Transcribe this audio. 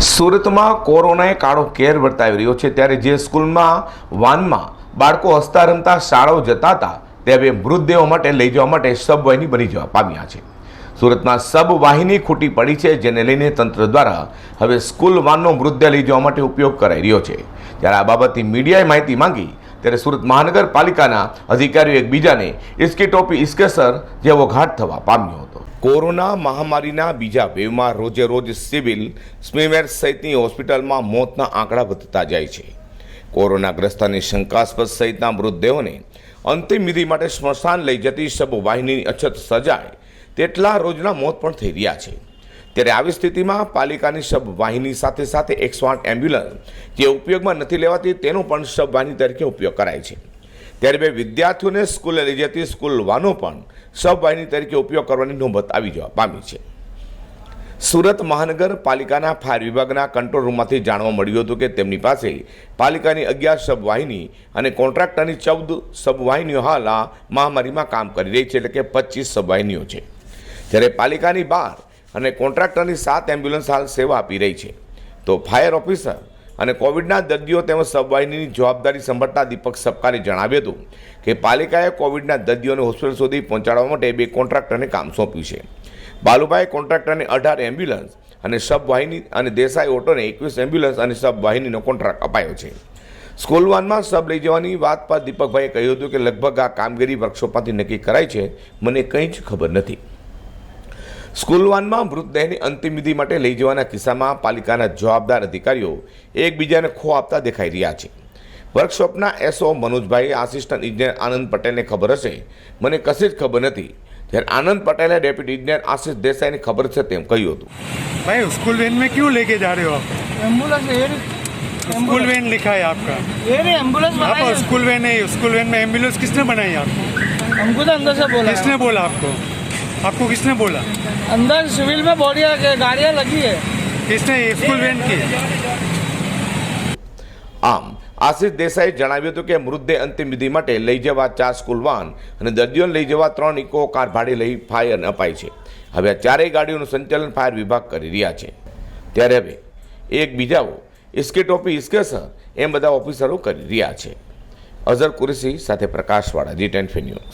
સુરતમાં કોરોનાએ કાળો કેર વર્તાવી રહ્યો છે. ત્યારે જે સ્કૂલમાં વાનમાં બાળકો હસતા રમતા શાળાઓ જતા હતા, તે હવે મૃતદેહો માટે લઈ જવા માટે સબવાહિની બની જવા પામ્યા છે. સુરતમાં સબવાહિની ખૂટી પડી છે, જેને લઈને તંત્ર દ્વારા હવે સ્કૂલ વાનનો મૃતદેહ લઈ જવા માટે ઉપયોગ કરાઈ રહ્યો છે. ત્યારે આ બાબતની મીડિયાએ માહિતી માંગી, ત્યારે સુરત મહાનગરપાલિકાના અધિકારીઓ એકબીજાને ઇસ્કી ટોપી ઇસ્કેસર જેવો ઘાટ થવા પામ્યો હતો. કોરોના મહામારીના બીજા વેવમાં રોજે રોજ સિવિલ સ્મીમેર સહિતની હોસ્પિટલમાં મોતના આંકડા વધતા જાય છે. કોરોનાગ્રસ્તની શંકાસ્પદ સહિતના મૃતદેહોને અંતિમ વિધિ માટે સ્મશાન લઈ જતી શબવાહિનીની અછત સજાય તેટલા રોજના મોત પણ થઈ રહ્યા છે. ત્યારે આવી સ્થિતિમાં પાલિકાની શબ વાહિની સાથે સાથે એકસો એમ્બ્યુલન્સ જે ઉપયોગમાં નથી લેવાતી તેનો પણ શબ વાહિની તરીકે ઉપયોગ કરાય છે. ત્યારે બે વિદ્યાર્થીઓને સ્કૂલે લઈ જતી સ્કૂલ વાનો પણ સબવાહિની તરીકે ઉપયોગ કરવાની નોબત આવી જવા પામી છે. સુરત મહાનગરપાલિકાના ફાયર વિભાગના કંટ્રોલ રૂમમાંથી જાણવા મળ્યું હતું કે તેમની પાસે પાલિકાની અગિયાર સબવાહિની અને કોન્ટ્રાક્ટરની ચૌદ સબવાહિનીઓ હાલ આ મહામારીમાં કામ કરી રહી છે એટલે કે પચીસ સબવાહિનીઓ છે. જ્યારે પાલિકાની બાર અને કોન્ટ્રાક્ટરની સાત એમ્બ્યુલન્સ હાલ સેવા આપી રહી છે. તો ફાયર ઓફિસર અને કોવિડના દર્દીઓ તેમજ સબવાહિનીની જવાબદારી સંભાળતા દીપક સપકારે જણાવ્યું હતું કે પાલિકાએ કોવિડના દર્દીઓને હોસ્પિટલ સુધી પહોંચાડવા માટે બે કોન્ટ્રાક્ટરને કામ સોંપ્યું છે. બાલુભાઈ કોન્ટ્રાક્ટરને અઢાર એમ્બ્યુલન્સ અને સબવાહિની અને દેસાઈ ઓટોને એકવીસ એમ્બ્યુલન્સ અને સબવાહિનીનો કોન્ટ્રાક્ટ અપાયો છે. સ્કૂલ વાનમાં સબ લઈ જવાની વાત પર દીપકભાઈએ કહ્યું હતું કે લગભગ આ કામગીરી વર્કશોપમાંથી નક્કી કરાઈ છે. મને કંઈ જ ખબર નથી. સ્કૂલ વાનમાં મૃતદેહની અંતિમ વિધિ માટે લઈ જવાના કિસ્સામાં પાલિકાના જવાબદાર અધિકારીઓ એકબીજાને ખો આપતા દેખાઈ રહ્યા છે વર્કશોપના એસઓ મનોજભાઈ આસિસ્ટન્ટ ઇજનેર આનંદ પટેલને ખબર હશે મને કશી જ ખબર નથી જ્યારે આનંદ પટેલે ડેપ્યુટી ઇજનેર આશિષ દેસાઈને ખબર છે તેમ કહ્યું હતું भाई स्कूल वैन में क्यों लेके जा रहे हो आप एम्बुलेंस ये रही स्कूल वैन लिखा है आपका ये रही एम्बुलेंस आप बनाई है। स्कूल वैन है स्कूल वैन में एम्बुलेंस किसने बनाई आपको हमको तो अंदर से बोला किसने बोला आपको आपको किसने बोला अंदर सिविल में बॉडी गाड़ियाँ लगी है किसने स्कूल वैन की આમ આશિષ દેસાઈએ જણાવ્યું હતું કે મૃતદેહ અંતિમ વિધિ માટે લઈ જવા ચાર સ્કૂલ વાન અને દર્દીઓને લઈ જવા ત્રણ ઇકો કાર ભાડે લઈ ફાયર અપાય છે હવે આ ચારેય ગાડીઓનું સંચાલન ફાયર વિભાગ કરી રહ્યા છે ત્યારે હવે એકબીજાઓ ઇસ્કે ટોપી ઇસ્કે સર એમ બધા ઓફિસરો કરી રહ્યા છે અઝર કુરેશી સાથે પ્રકાશવાળા જી ટેન ન્યૂઝ